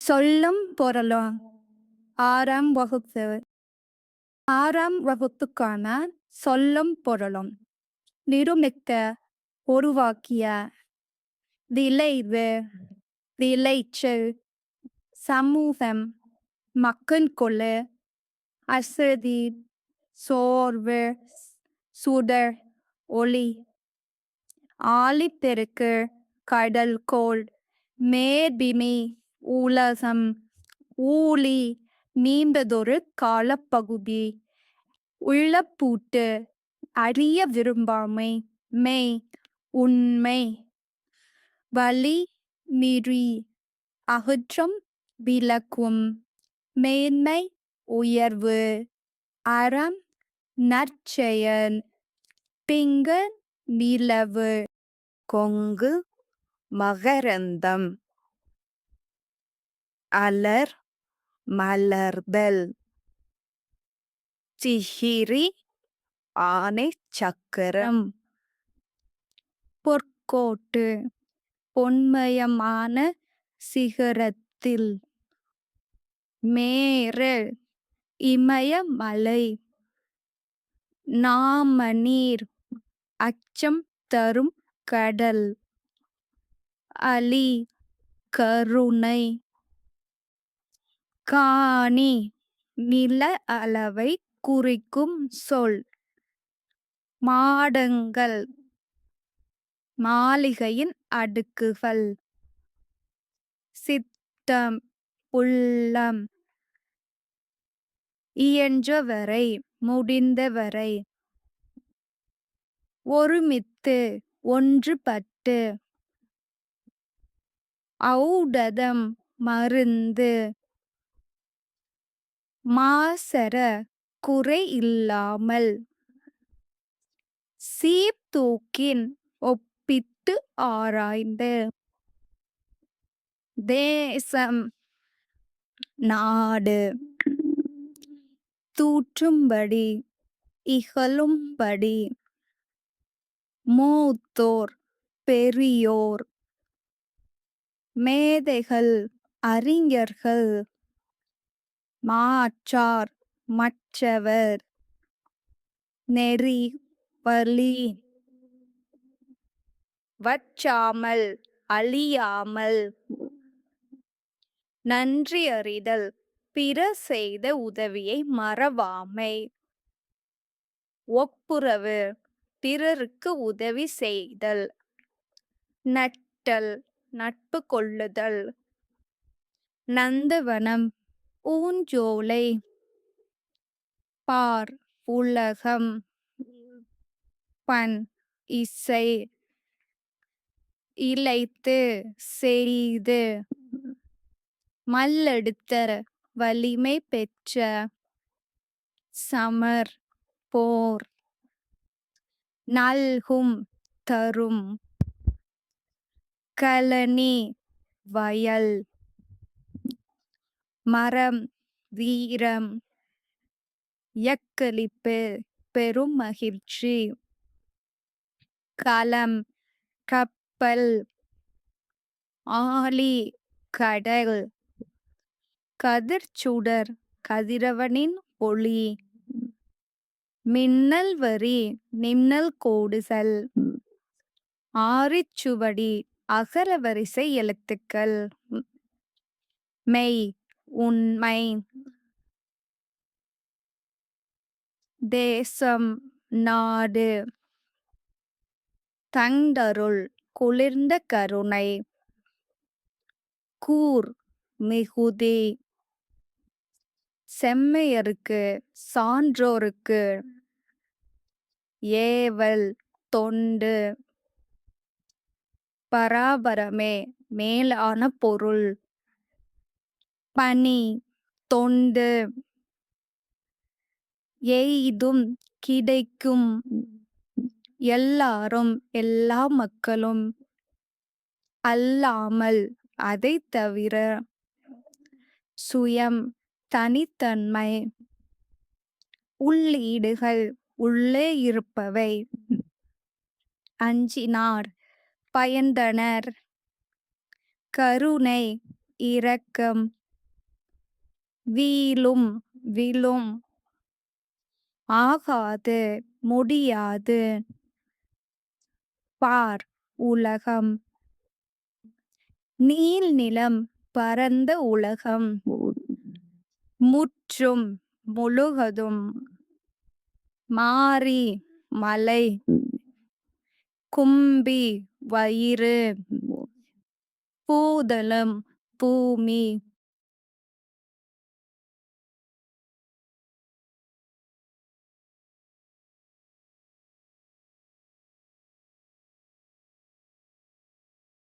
சொல்லும் பொருளும் ஆறாம் வகுப்பு. ஆறாம் வகுப்புக்கான சொல்லும் பொருளும். நிருமிக்க உருவாக்கிய விளைவு விளைச்சல் சமூகம் மக்கள் கொள்ளு அசதி சோர்வு சுடர் ஒளி ஆழிப்பெருக்கு கடல் கோள் மேற்பிமி உலகம் ஊழி நீண்டதொரு காலப்பகுதி. உள்ளப்பூட்டு அறிய விரும்பாமை மெய் உண்மை. வலி நிறி அகற்றம் விளக்கும் மேன்மை உயர்வு அறம் நற்செயல் பிங்க நிலவு. கொங்கு மகரந்தம். அலர் மலர்தல் சிகிரி ஆனை சக்கரம் பொற்கோட்டு பொன்மயமான சிகரத்தில் மேரல் இமயமலை நாமநீர் அச்சம் தரும் கடல் அலி கருணை காணி நில அளவை குறிக்கும் சொல். மாடங்கள். மாளிகையின் அடுக்குகள். சித்தம். உள்ளம். இயன்றவரை முடிந்தவரை. ஒருமித்து ஒன்றுபட்டு. ஔடதம் மருந்து. மாசற குறை இல்லாமல் சீர்தூக்கின் ஒப்பிட்டு ஆராய்ந்து. தேசம் நாடு தூற்றும்படி இகழும்படி மூத்தோர் பெரியோர் மேதைகள் அறிஞர்கள் மாற்றார் மற்றவர். நெறி வழி வற்றாமல் அழியாமல். நன்றி அறிதல். பிற செய்த உதவியை மறவாமை. ஒப்புரவு. பிறருக்கு உதவி செய்தல். நட்டல். நட்பு கொள்ளுதல். நந்தவனம். பூஞ்சோலை பார் உலகம் பண் இசை இழைத்து செய்து மல்லெடுத்த வலிமை பெற்ற சமர் போர் நல்கும் தரும் கழனி வயல் மரம் வீரம் யக்களிப்பு பெரும் மகிழ்ச்சி. களம் கப்பல் ஆழி கடல் கதிர்ச்சுடர் கதிரவனின் ஒளி. மின்னல் வரி நின்னல் கோடுசல். ஆரிச்சுவடி அகர வரிசை எழுத்துக்கள். மெய் உண்மை தேசம் நாடு தண்டருள் குளிர்ந்த கருணை கூர் மிகுதி செம்மையருக்கு சான்றோருக்கு ஏவல் தொண்டு பராபரமே மேலான பொருள் பணி தொண்டு எய்தும் கிடைக்கும் எல்லாரும் எல்லா மக்களும் அல்லாமல் அதை தவிர சுயம் தனித்தன்மை உள்ளீடுகள் உள்ளே இருப்பவை. அஞ்சினார் பயந்தனர் கருணை இரக்கம் வீழும் விழும். ஆகாது முடியாது. பார் உலகம். நீல் நிலம் பரந்த உலகம். முற்றும் முழுகதும். மாறி மலை. கும்பி வயிறு. பூதளம் பூமி.